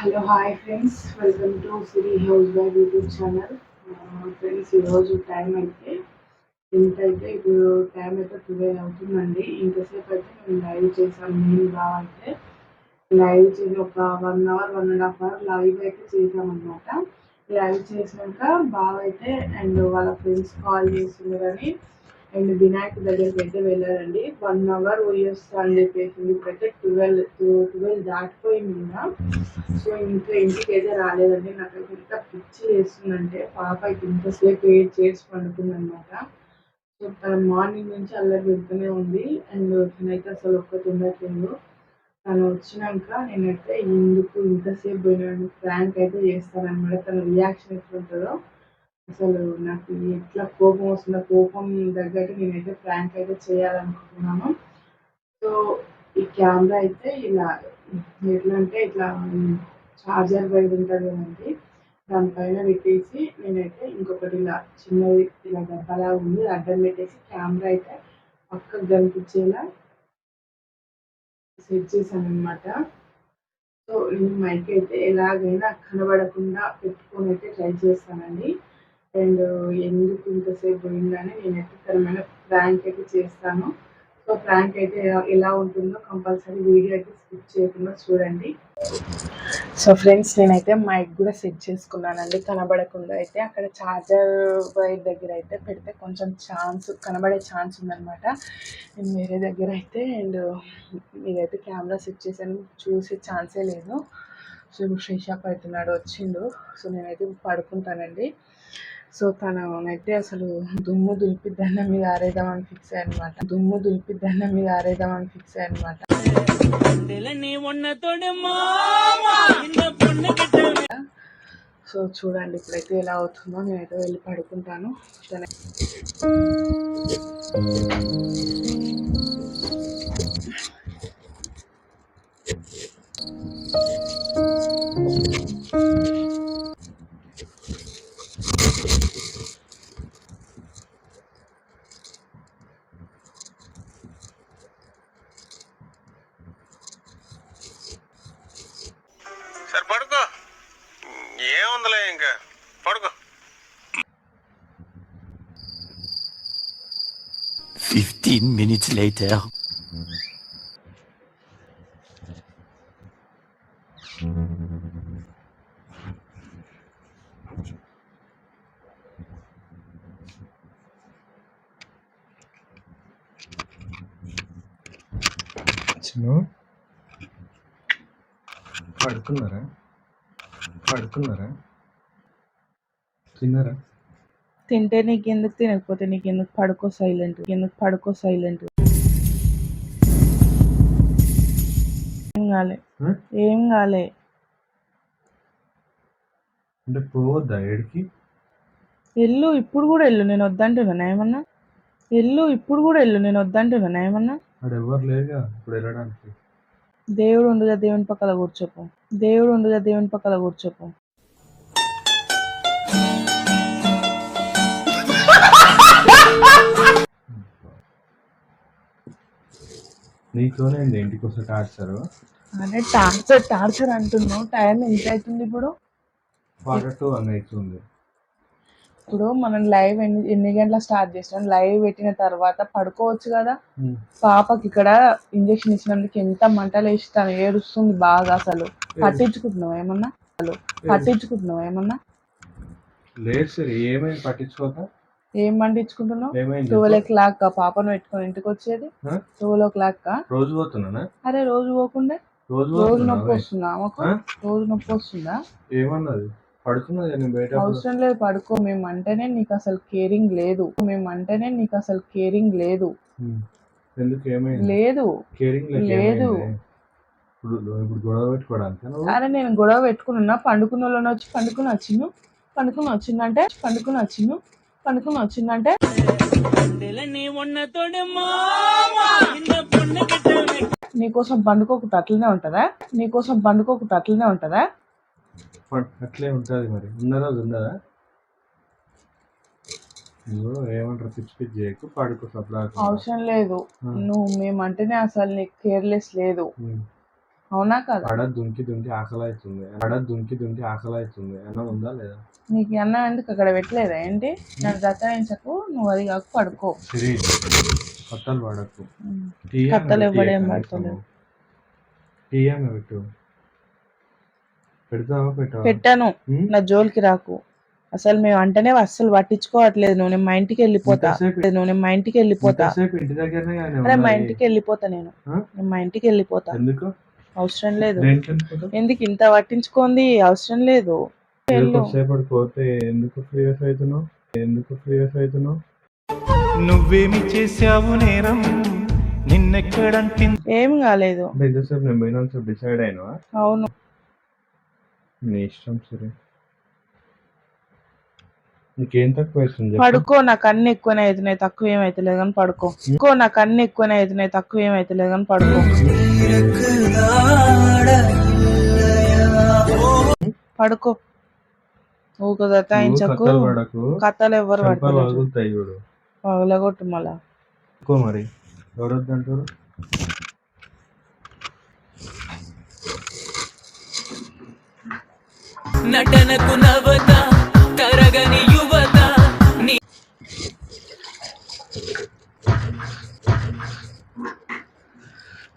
Hello hi friends welcome to Siri house by YouTube channel friends ఈరోజు time అయితే ఇంతైతే అయితే ఇప్పుడు టైం అయితే ట్వెల్వ్ అవుతుందండి. ఇంతసేపు అయితే మేము లైవ్ చేసాం నేను బాగా లైవ్ చేసి ఒక one hour one and half hour live అయితే చేసామన్నమాట లైవ్ చేసాక బాగా అయితే అండ్ వాళ్ళ ఫ్రెండ్స్ కాల్ చేస్తున్నారని అండ్ వినాయక్ దగ్గరికి అయితే వెళ్ళారండి. వన్ అవర్ పోయొస్తా అని చెప్పేసి ఇప్పుడైతే ట్వెల్వ్ ట్వెల్వ్ దాటిపోయింది ఇంకా. సో ఇంకా ఇంటికి అయితే రాలేదండి. నాకు ఎంత పిచ్చి చేస్తుందంటే పాప ఇంతసేపు వెయిట్ చేసి పండుకుందనమాట. సో తన మార్నింగ్ నుంచి అల్లరి పెడుతూనే ఉంది. అండ్ తనైతే అసలు ఒక్కటి ఉండట్లేదు తను వచ్చినాక నేనైతే ఎందుకు ఇంతసేపు పోయినాను ఫ్రాంక్ అయితే చేస్తానమాట తన రియాక్షన్ ఎట్లుంటుందో. అసలు నాకు ఎట్లా కోపం వస్తుందో. కోపం తగ్గట్టు నేనైతే ప్రాంక్ అయితే చేయాలనుకుంటున్నాను. సో ఈ కెమెరా అయితే ఇలా ఎట్లా అంటే ఇట్లా చార్జర్ వైర్ ఉంటుంది కదండి. దానిపైన పెట్టేసి నేనైతే ఇంకొకటి ఇలా చిన్నది ఇలా డబ్బాలా ఉంది. అడ్డం పెట్టేసి కెమెరా అయితే పక్కకు కనిపించేలా సెట్ చేశాను అనమాట సో నేను మైక్ అయితే ఎలాగైనా కనబడకుండా పెట్టుకొని అయితే ట్రై చేస్తానండి. అండ్ ఎందుకు ఇంతసేపు పోయిందని నేనైతే తనమైన ప్రాంక్ అయితే చేస్తాను. సో ప్రాంక్ అయితే ఎలా ఉంటుందో కంపల్సరీ వీడియో అయితే స్కిప్ చేయకుండా చూడండి. సో ఫ్రెండ్స్ నేనైతే మైక్ కూడా సెట్ చేసుకున్నానండి. కనబడకుండా అయితే అక్కడ ఛార్జర్ వైర్ దగ్గర అయితే పెడితే కొంచెం ఛాన్స్ కనబడే ఛాన్స్ ఉందన్నమాట. నేను వేరే దగ్గర అయితే అండ్ మీరైతే కెమెరా సెట్ చేశాను. చూసే ఛాన్సే లేదు. సో ఇప్పుడు ఫ్రెష్ అప్ అవుతున్నాడు వచ్చిండు. సో నేనైతే పడుకుంటానండి. సో తను అయితే అసలు దుమ్ము దులిపి దండం మీద ఆరేద్దామని ఫిక్స్ అయ్యనమాట దుమ్ము దులిపి దండం మీద ఆరేద్దామని ఫిక్స్ అయ్యనమాట సో చూడండి ఇప్పుడైతే ఎలా అవుతుందో నేనైతే వెళ్ళి పడుకుంటాను. ఏముందిలే ఇంకా? పడుకో. ఫిఫ్టీన్ మినిట్స్ లేటర్ తిన్నారా? తింటే నీకు ఎందుకు తినకపోతే నీకు ఎందుకు పడుకో సైలెంట్. ఎందుకు పడుకో సైలెంట్? ఏం కాలే? ఏం కాలే. అంటే పోవద్దా ఏడికి? ఎల్లు ఇప్పుడు కూడా ఎల్లు నేను వద్దంటున్నాను ఏమన్నా ఎల్లు ఇప్పుడు కూడా ఎల్లు నేను వద్దంటున్నాను ఏమన్నా అక్కడ ఎవరు లేరుగా ఇప్పుడు వెళ్ళడానికి? దేవుడు ఉండుగా దేవుని పక్కల కూర్చోపు దేవుడు ఉండుగా దేవుని పక్కల కూర్చోపు నీతోనే ఇంటికి వస్తే టార్చరు. అదే టార్చర్ టార్చర్ అంటున్నావు టైం ఎంత అవుతుంది ఇప్పుడు? ఫార్టీ టూ అని అవుతుంది. ఇప్పుడు మనం లైవ్ ఎన్ని ఎన్ని గంటల స్టార్ట్ చేసినాం లైవ్ పెట్టిన తర్వాత పడుకోవచ్చు కదా. పాపకి ఇక్కడ ఇంజక్షన్ ఇచ్చినందుకు ఎంత మంటలు వేసి తను ఏడుస్తుంది బాగా అసలు. పట్టించుకుంటున్నావు ఏమన్నా? అసలు పట్టించుకుంటున్నావు ఏమన్నా? లేదు సరే ఏమైంది పట్టించుకోక? ఏం పండించుకుంటున్నావు? ట్వెల్వ్ ఓ క్లాక్ పాపను పెట్టుకొని ఇంటికి వచ్చేది? ట్వెల్వ్ ఓ క్లాక్ రోజు పోతున్నానా? అరే రోజు పోకుండా? రోజు పోతున్నా నొప్పి వస్తుందా? రోజు నొప్పి వస్తుందా? ఏమన్నది? అవసరం లేదు పడుకో. మేము అంటేనే నీకు అసలు కేరింగ్ లేదు. మేము అంటేనే నీకు అసలు కేరింగ్ లేదు. లేదు. లేదు. అరే నేను గొడవ పెట్టుకున్నా పండుకున్న వాళ్ళని వచ్చి పండుకుని వచ్చిండు. పండుకుని వచ్చిందంటే పండుకుని వచ్చిండు. పండుకుని వచ్చిందంటే నీకోసం పండుకోకుండా అట్లనే ఉంటుందా? నీకోసం పండుకోకుండా అట్లనే ఉంటుందా? అట్లే ఉంటుంది మరి. ఉన్న రోజు ఉండదా నువ్వు ఏమంటారు? పిచ్చి పిచ్చి చేయకు పడుకో సప్లా అవసరం లేదు. నువ్వు మేమంటేనే అసలు నీకు కేర్లెస్ లేదు. అవునా కదా? ఆడ దుంకి దుంకి ఆకలి అవుతుంది ఆడ దుంకి దుంకి ఆకలి అవుతుంది అన్న ఉందా లేదా? నీకు అన్నం ఎందుకు అక్కడ పెట్టలేదా? ఏంటి? నన్ను దత్తాయించకు నువ్వు అది కాక పడుకో. కత్తలు పడకు. కత్తలు పెట్టు, ఇవ్వడేం కనీసం. పడతలేవు. టీ అన్న పెట్టు. పెడతావా పెట్టావా? పెట్టాను? నా జోలికి రాకు. అసలు మేము అంటేనే అస్సలు పట్టించుకోవట్లేదు. నువ్వు నేను మా ఇంటికి వెళ్ళిపోతా. నువ్వు నేను మా ఇంటికి వెళ్ళిపోతా. అరే మా. ఇంటికి వెళ్ళిపోతా నేను. మా ఇంటికి వెళ్ళిపోతా. అవసరం లేదు? ఎందుకు ఇంత పట్టించుకోంది? అవసరం లేదు. కొద్దిసేపటి పోతే ఎందుకు ఫ్రీగా అవుతున్నావు? ఎందుకు ఫ్రీగా అవుతున్నావు? నువ్వేమి చేశావు నేరం? నిన్నెక్కడంటి ఏం కాలేదు. ఇంతసేపు నేను పోయినంత డిసైడ్ అయినా అవును. నీ ఇష్టం సరే. నీకేం తక్కువ అవుతుంది చెప్పు? పడుకో నాకు అన్ని ఎక్కువనే అవుతున్నాయి తక్కువ ఏమైతలేదు కానీ పడుకో. పడుకో నాకు అన్ని ఎక్కువనే అవుతున్నాయి తక్కువ ఏమైతలేదు కానీ పడుకో. పడుకో. ఊక నువ్వు దత్తాయించకు కత్తలు పడకు కథలు ఎవరు చూడు. పగలగొట్టు మళ్ళా. ఎక్కువ మరి. ఎవరు వద్దంటారు నటనకు నవత తరగని యువత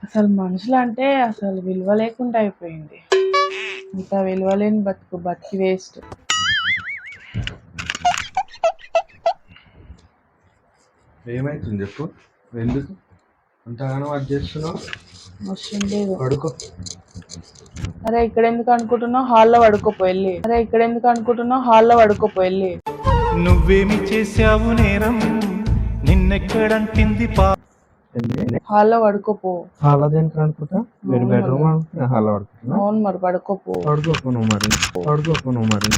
అసలు మనుషులు అంటే అసలు విలువ లేకుండా అయిపోయింది. ఇంత విలువలేని బతుకు బతికి వేస్ట్. ఏమైతుంది చెప్పు? ఎందుకు అంతగానో అది చేస్తున్నావు? అవసరం లేదు. పడుకో. అరే ఇక్కడ ఎందుకు అనుకుంటున్నావు? హాల్లో పడుకోపో వెళ్ళి అరే ఇక్కడ ఎందుకు అనుకుంటున్నావు? హాల్లో పడుకోపో వెళ్ళి నువ్వేమి చేశావు నేరం? నిన్నెక్కడంటింది పా హాల్లో పడుకోపో హాలా దేనికి అనుకుంటా? నేను బెడ్రూమ్? అనుకుంటా హాలా పడుకుంటున్నా? అవును మరి పడుకోపో పడుకోకు నువ్వు మరి. పడుకోకు నువ్వు మరి.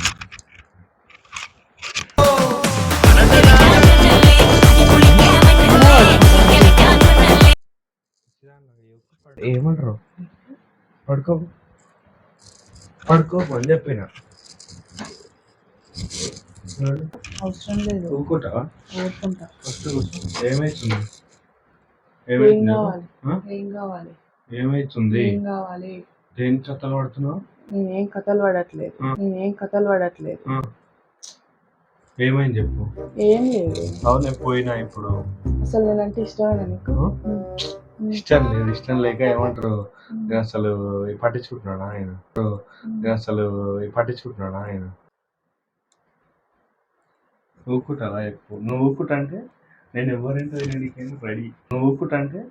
ఏమంటారు? పడుకో. పడుకోకు అని చెప్పిన. అవసరం లేదు. ఊరుకుంటావా? ఊరుకుంటా. ఫస్ట్ ఏమైతుంది? ఏం కావాలి? ఏం కావాలి? ఏమైతుంది? ఏం కావాలి? దేని కథలు పడుతున్నావు? నేనేం కథలు పడట్లేదు. నేనేం కథలు పడట్లేదు. ఏమైంది చెప్పు. ఏం లేదు. అవునే పోయినా ఇప్పుడు. అసలు నేనంటే ఇష్టమేనా నీకు. ఇష్టం లేదు. ఇష్టం లేక ఏమంటారు? నేను అసలు పట్టించుకుంటున్నాడా ఆయన. నేను అసలు పట్టించుకుంటున్నాడా ఆయన. ఊకుటారా ఎక్కువ నువ్వు ఊకుట అంటే నేను ఎవరింటో తినడానికైనా రెడీ. నువ్వు ఊకుట అంటే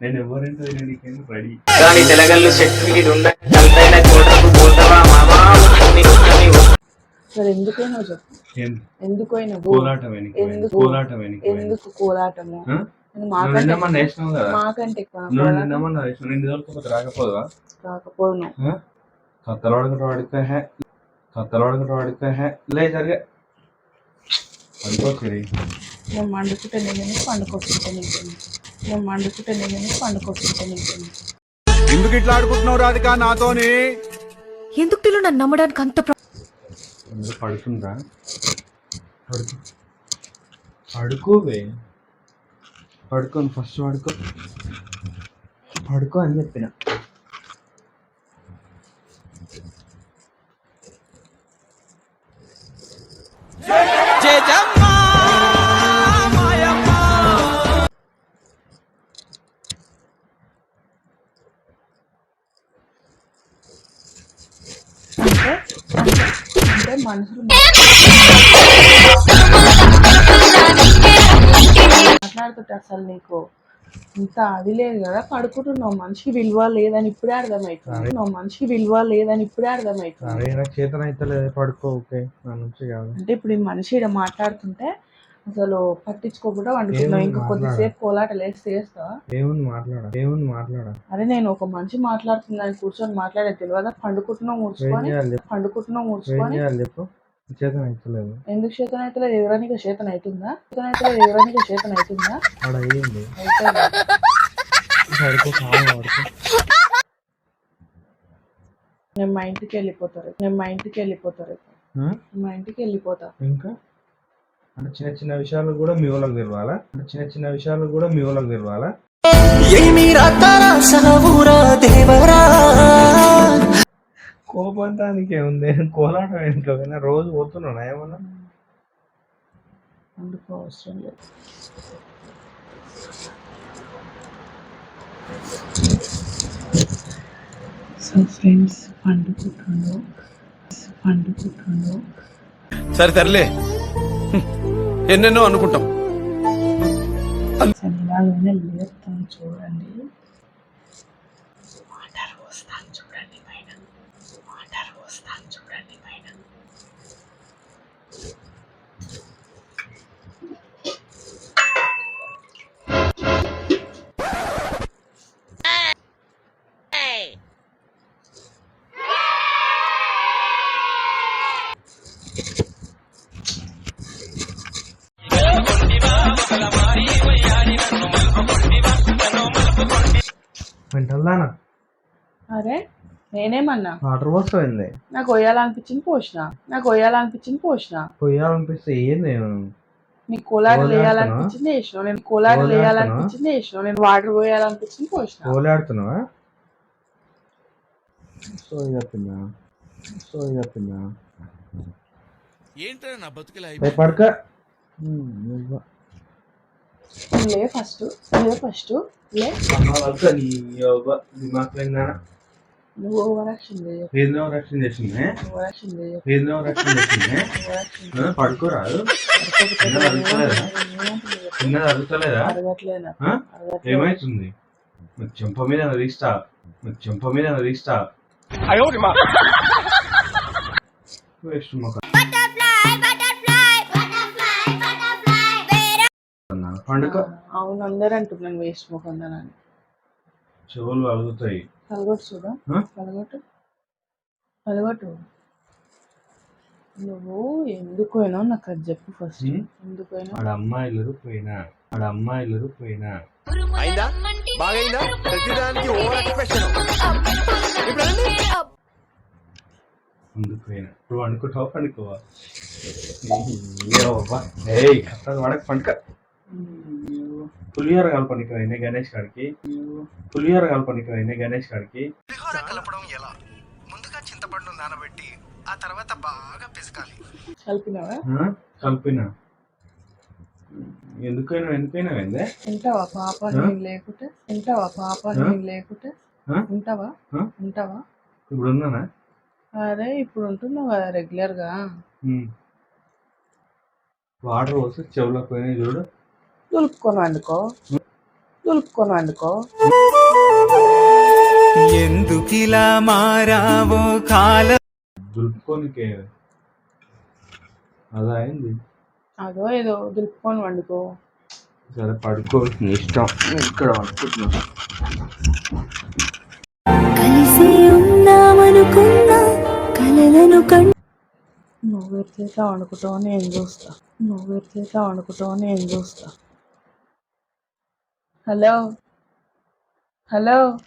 నేను ఎవరింటో తినడానికైనా రెడీ కానీ తెలగల్లు ఉండ ఎందుకైనా చెప్పు. ఎందుకైనా కోలాటం ఎందుకు? కోలాటం వెనక్కి ఎందుకు కోలాటము? మాకంటే మాకంటే ఎక్కువ. రాకపోదా రాకపోను హే. హే. లే జరిగే నేను మండుకుంటే నేను నేను మండుకుంటే నేను ఎందుకు ఇట్లా ఆడుకుంటున్నావు రాధిక నాతోని? ఎందుకు తిలు నన్ను నమ్మడానికి అంత పడుతుందా పడుకో. పడుకోవే పడుకోను ఫస్ట్ పడుకో. పడుకో అని చెప్పిన. అంటే అంటే మనుషులు మాట్లాడుతుంటే అసలు నీకు ఇంత అది లేదు కదా పడుకుంటున్నావు. మనిషికి విలువ లేదని ఇప్పుడే అర్థమవుతుంది. నువ్వు మనిషికి విలువ లేదని ఇప్పుడే అర్థమవుతుంది. అరే నాకు చేతన అయితే లేదు పడుకో ఓకే. నా నుంచి కాదు. అంటే ఇప్పుడు ఈ మనిషి ఈడ మాట్లాడుతుంటే అసలు పట్టించుకోకుండా వండుకున్నావు ఇంకా? కొద్దిసేపు కోలాటలు వేసి చేస్తావా ఏముంది మాట్లాడ ఏముంది మాట్లాడ. అరే నేను ఒక మనిషి మాట్లాడుతుందని కూర్చొని మాట్లాడే తెలియదా? పండుకుంటున్నావు పండుకుంటున్నావు చెప్పు. చేతన అయితే లేదు ఎందుకు చేతన అయితే ఎగరానికి చేతన అవుతుందా చేతన అయితే ఎగరానికి చేతన అవుతుందా ఆడ అయ్యింది. నేను మా ఇంటికి వెళ్ళిపోతారు. నేను మా ఇంటికి వెళ్ళిపోతారు? మా ఇంటికి వెళ్ళిపోతా. ఇంకా? అంటే చిన్న చిన్న విషయాలు కూడా మీ వాళ్ళకి తెలవాలా? అంటే చిన్న చిన్న విషయాలు కూడా మీ వాళ్ళకి తెలవాలా? ఏమి రాతారా సహవురా దేవరా? కోపడడానికి ఏముంది కోలాటం ఏంటో రోజు పోతున్నానా ఏమన్నా? అందుకు అవసరం లేదు. సో ఫ్రెండ్స్ పండుకుంటుండు. పండుకుంటుండు. సరే తరలే ఎన్నెన్నో అనుకుంటాం. ఇలాగైనా లేపుతాను చూడండి. వాటర్ పోస్తాను చూడండి. వాటర్ పోస్తాను చూడండి పైన వెంటల్దానా అరే? నేనేమన్నా? వాటర్ పోస్తుంది నాకు కొయ్యాలనిపించింది పోసిన. నాకు కొయ్యాలనిపించింది పోసిన. పోయాలనిపిస్తే ఏంది? నీకు కోలాడుతున్నా? వేయాలనిపించింది వేసినావు. నేను కోలాడుతున్నా? వేయాలనిపించింది వేసినావు. నేను వాటర్ పోయాలనిపించింది పోసిన. కోలాడుతున్నావా సో చెప్పిందా సో చెప్పిందా ఏంట్రా నా బతుకులా పడక. లే ఫస్ట్. లే ఫస్ట్. లే. నువ్వు ఓవర్ యాక్షన్ చేయకు ఏదో రక్షణ చేసిందే? ఓవర్ యాక్షన్ చేయకు ఏదో రక్షణ చేసిందే? ఓవర్ యాక్షన్ ఆ, పడుకోరాదు. చిన్నది అడుగుతలేదా చిన్నది అడుగుతలేదా అడగట్లేనా ఆ? ఏమైతుంది? చెంప మీద తీస్తా మరి చెంప మీద వేస్ట్ మొక్క అన్నా. పండుగ అవును అందరు అంటున్నాను వేస్ట్ ముఖం అని. చెవులు అలుగుతాయి కలగొట్టు చూడా? కలగొట్టు. కలగొట్టు. నువ్వు ఎందుకు పోయినావు? నాకు అది చెప్పు ఫస్ట్? ఎందుకు పోయినావు? ఆడ అమ్మాయిలు పోయినా. ఆడ అమ్మాయిలు పోయినా. అయిందా? బాగైందా? ప్రతిదానికి ఓవర్ ఎక్స్ప్రెషన్ ముందుకు పోయినా. ఇప్పుడు అనుకుంటావా పండుకోవా? పడక. పండుక పులిహోర కలపనికి అయినా గణేష్ కాడికి పులిహోర కలపనికి అయినా గణేష్ కాడికి కలపడం ఎలా? ముందుగా చింతపండు నానబెట్టి ఆ తర్వాత బాగా పిసకాలి. కలిపినావా? కలిపిన? ఎందుకైనా ఎందుకైనా ఏందే ఉంటావా పాప? నేను లేకుంటే? ఉంటావా పాప? నేను లేకుంటే? ఉంటావా? ఉంటావా ఇప్పుడు ఉన్నానా అరే ఇప్పుడు ఉంటున్నావు రెగ్యులర్గా. వాటర్ పోసి చెవులకు పోయినాయి చూడు. దులుపుకొని వండుకో దులుపుకొని వండుకో ఎందుకిలా మారావో కాల దులుపుకోనికే. అదా అయింది. అదో ఏదో దులుపుకొని వండుకో సరే పడుకో. నీ ఇష్టం. ఇక్కడ పడుకుంటున్నా. కలిసి ఉందామనుకున్నా కలలను కన్ నువ్వు ఎట్లయితే వండుకుంటావో నేను చూస్తా. నువ్వు ఎట్లయితే వండుకుంటావో నేను చూస్తా. హలో. హలో.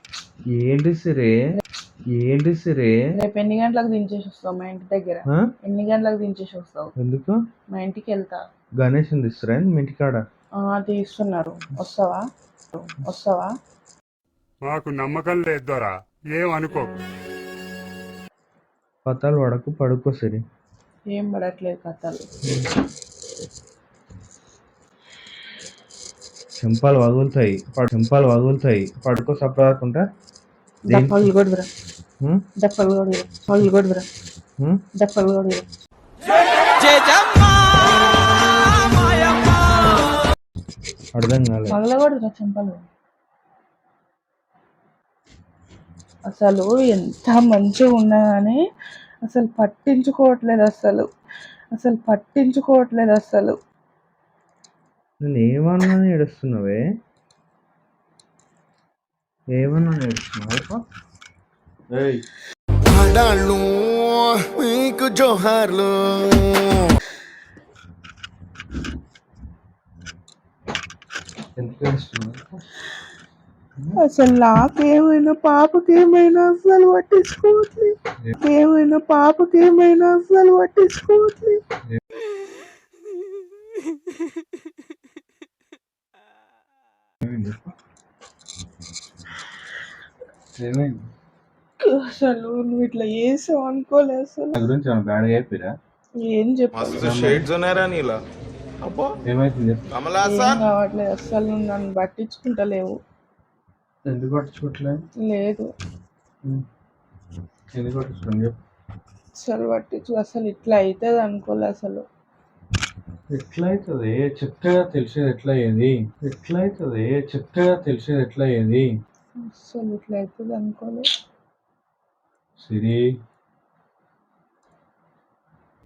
ఏంటి సిరే? ఏంటి సిరే? రేపు ఎన్ని గంటలకు దించేసి వస్తావు మా ఇంటి దగ్గర? ఆ? ఎన్ని గంటలకు దించేసి వస్తావు? ఎందుకు? మా ఇంటికి వెళ్తా. గణేష్ తీస్తురా మీ ఇంటికాడ? ఆ, తీస్తున్నారు. వస్తావా? వస్తావా? మాకు నమ్మకం లేదు దొరా. ఏమనుకో పతాలు పడకు పడుకో సిరి. ఏం పడట్లేదు కథలు. చెంపాలు వగులుతాయి. పడు- చెంపాలు వగులుతాయి. పడుకో దప్పలు దప్పలు పళ్ళు దప్పలు కొడుదురా అర్థం కాలేదు పగల కొడుదురా చెంపలు? అసలు ఎంత మంచిగా ఉన్నా కానీ అసలు పట్టించుకోవట్లేదు అసలు. అసలు పట్టించుకోవట్లేదు అసలు. నేను ఏమన్నా ఏడుస్తున్నావే? ఏమన్నా ఏడుస్తున్నావు? ఆడాళ్ళు మీకు జోహార్లు. అసలు నాకేమైనా పాపకేమైనా అసలు పట్టించుకోవట్లేదు ఏమైనా పాపకేమైనా అసలు పట్టించుకోవట్లేదు ఏమైంది అసలు నువ్వు ఇట్లా చేసావు అనుకోలే అసలు. నా గురించి ఏమైనా బ్యాడ్గా అయిపోయిరా ఏం చెప్పాలి? షేడ్స్ ఉన్నారా నీలా. అబ్బో. ఏమైతుంది చెప్పు. కమలా ఏం కావట్లేదు అసలు నువ్వు నన్ను పట్టించుకుంటలేవు. ఎందుకు పట్టించుకోవట్లేదు? లేదు. ఎందుకు పట్టించుకోండి చెప్పు. అసలు పట్టించు అసలు ఇట్లా అవుతుంది అనుకోలే అసలు. ఎట్లా అవుతుంది? చెప్తేగా తెలిసేది ఎట్లా అయ్యేది? ఎట్లా అవుతుంది? చెప్తేగా తెలిసేది ఎట్లా అయ్యేది? అసలు ఇట్లా అవుతుంది అనుకోలే. సిరి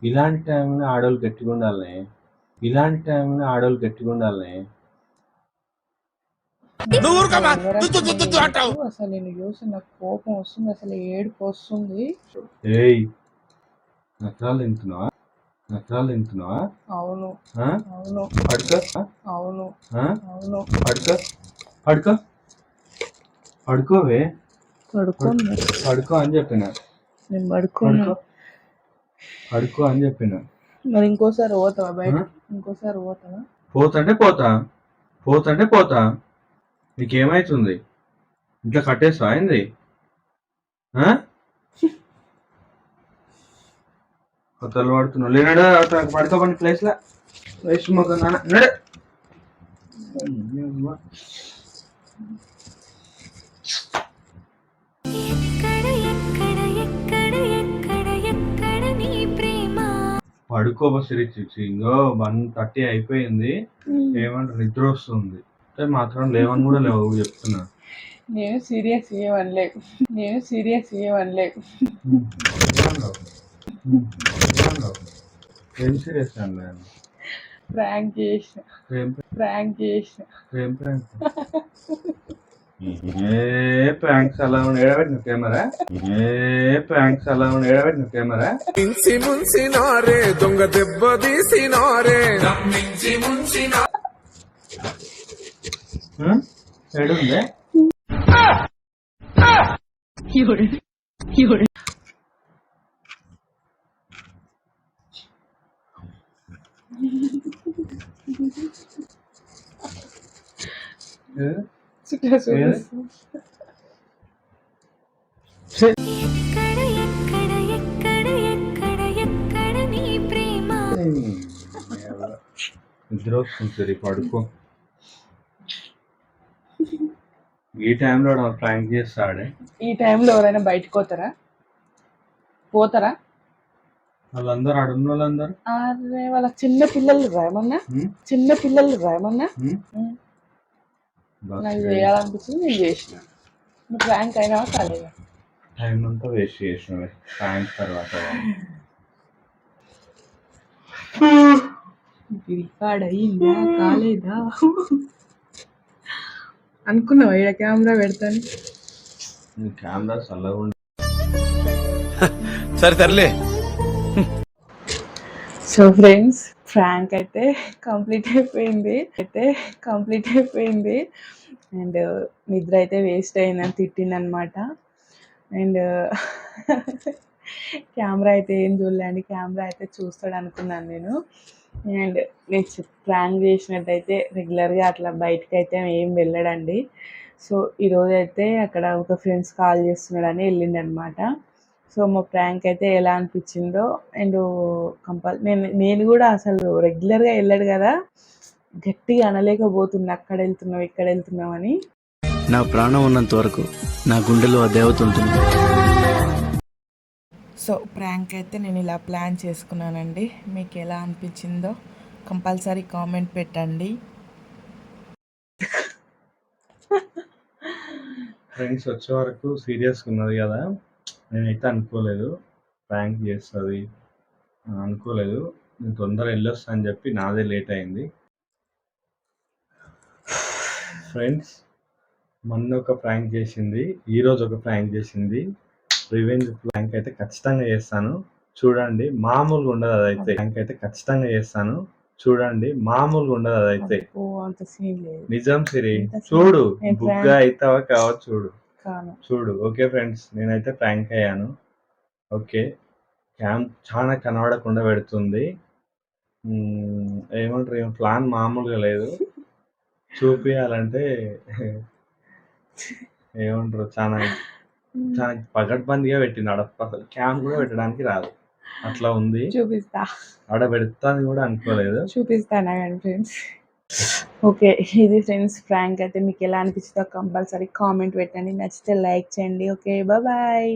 ఇలాంటి టైంలో ఆడవాళ్ళు గట్టిగా ఉండాలి ఇలాంటి టైంలో ఆడవాళ్ళు గట్టిగా ఉండాలి అసలు నేను చూసి నాకు కోపం వస్తుంది అసలు ఏడుపు వస్తుంది. ఏయ్ నకరాలు తింటున్నావా? నకరాలు తింటున్నావా? అవును? అవును. పడుకో. అవును? అవును. పడుకో. పడుకో. పడుకోవే? పడుకోను. పడుకో అని చెప్పిన. నేను పడుకోను. పడుకో. అని చెప్పిన. మరి ఇంకోసారి పోతావా బయట? ఇంకోసారి పోతావా? పోతంటే పోతా. పోతంటే పోతా. నీకేమైతుంది? ఇంట్లో కట్టేస్తా అయింది కొత్తలు పడుతున్నావు లేనాడు పడుకోబడి ప్లేస్ లా. వేస్ట్ మొక్క నాన్న. పడుకోబో సిరిచి ఇంకో వన్ థర్టీ అయిపోయింది. ఏమంటారు నిద్ర వస్తుంది. అంటే మాత్రం లేవని కూడా లేవు చెప్తున్నా. నేను సీరియస్ ఏమనలేదు నేను సీరియస్? ఏమన్నావు? ఏం సీరియస్ అండి ప్రాంక్ చేసిన. ప్రాంక్? చేసిన. ప్రాంక్? ఏ ప్రాంక్స్ అలా ఉన్న ఏడబెట్టిన కెమెరా? ఏ ప్రాంక్స్ అలా ఉన్న ఏడబెట్టిన కెమెరా? ఇన్సి ముంచినారే దొంగ దెబ్బ తీసినారే. ఏడుందే? ఏ? నిద్ర వస్తుంది సరే పడుకో ఈ టైంలో ప్రాంక్ చేస్తాడే ఈ టైంలో ఎవరైనా బయటకు పోతారా? పోతారా? వాళ్ళందరూ అడున్న వాళ్ళందరూ అరే వాళ్ళ చిన్న పిల్లలు రాయమన్నా హ్మ్? చిన్న పిల్లలు రాయమన్నా. బస్ నాకు చేయాలనిపించింది నేను చేసిన. నువ్వు ప్రాంక్ అయినా కాలేదా టైం అంతా వేస్ట్ చేసినవే. ప్రాంక్ తర్వాత రికార్డ్ అయ్యిందా కాలేదా? అనుకున్నావా ఇక్కడ కెమెరా పెడతాను? కెమెరా చల్లగా సరే తరలే సో ఫ్రెండ్స్ ఫ్రాంక్ అయితే కంప్లీట్ అయిపోయింది. అయితే కంప్లీట్ అయిపోయింది. అండ్ నిద్ర అయితే వేస్ట్ అయిందని తిట్టిందనమాట. అండ్ కెమెరా అయితే ఏం చూడలేండి కెమెరా అయితే చూస్తాడు అనుకున్నాను నేను. అండ్ నేను ప్రాంక్ చేసినట్టయితే రెగ్యులర్గా అట్లా బయటకు అయితే ఏం వెళ్ళడండి. సో ఈరోజు అయితే అక్కడ ఒక ఫ్రెండ్స్ కాల్ చేస్తున్నాడని వెళ్ళిండనమాట. సో మా ప్రాంక్ అయితే ఎలా అనిపించిందో అండ్ కంపల్ నేను నేను కూడా అసలు రెగ్యులర్గా వెళ్ళాడు కదా గట్టిగా అనలేకపోతున్నా అక్కడ వెళ్తున్నాం ఇక్కడ వెళ్తున్నాం అని. నా ప్రాణం ఉన్నంత వరకు నా గుండెలో ఆ దేవత ఉంటుంది. సో ప్రాంక్ అయితే నేను ఇలా ప్లాన్ చేసుకున్నానండి. మీకు ఎలా అనిపించిందో కంపల్సరీ కామెంట్ పెట్టండి. ఫ్రెండ్స్ వచ్చే వరకు సీరియస్గా ఉన్నది కదా. నేనైతే అనుకోలేదు. ప్రాంక్ చేస్తుంది. అనుకోలేదు. నేను తొందర వెళ్ళొస్తా అని చెప్పి నాదే లేట్ అయింది. ఫ్రెండ్స్ మొన్న ఒక ప్రాంక్ చేసింది. ఈరోజు ఒక ప్రాంక్ చేసింది. రివెంజ్ ప్రాంక్ అయితే ఖచ్చితంగా చేస్తాను. చూడండి మామూలుగా ఉండదు అదైతే. ప్రాంక్ అయితే ఖచ్చితంగా చేస్తాను. చూడండి మామూలుగా ఉండదు అదైతే. నిజం సిరి. చూడు బుగ్గ అవుతావా కావా చూడు. చూడు ఓకే ఫ్రెండ్స్ నేనైతే ప్రాంక్ అయ్యాను. ఓకే క్యామ్ చాలా కనబడకుండా పెడుతుంది. ఏమంటారు ఏం ప్లాన్ మామూలుగా లేదు. చూపించాలంటే ఏమంటారు చాలా చాలా పగడ్బందీగా పెట్టింది ఆడ అసలు క్యామ్ కూడా పెట్టడానికి రాదు. అట్లా ఉంది. చూపిస్తా. ఆడ పెడతాను కూడా అనుకోలేదు. చూపిస్తాను ఫ్రెండ్స్? ఓకే ఇది ఫ్రెండ్స్ ఫ్రాంక్ అయితే మీకు ఎలా అనిపిస్తుందో కంపల్సరీ కామెంట్ పెట్టండి. నచ్చితే లైక్ చేయండి. Okay bye.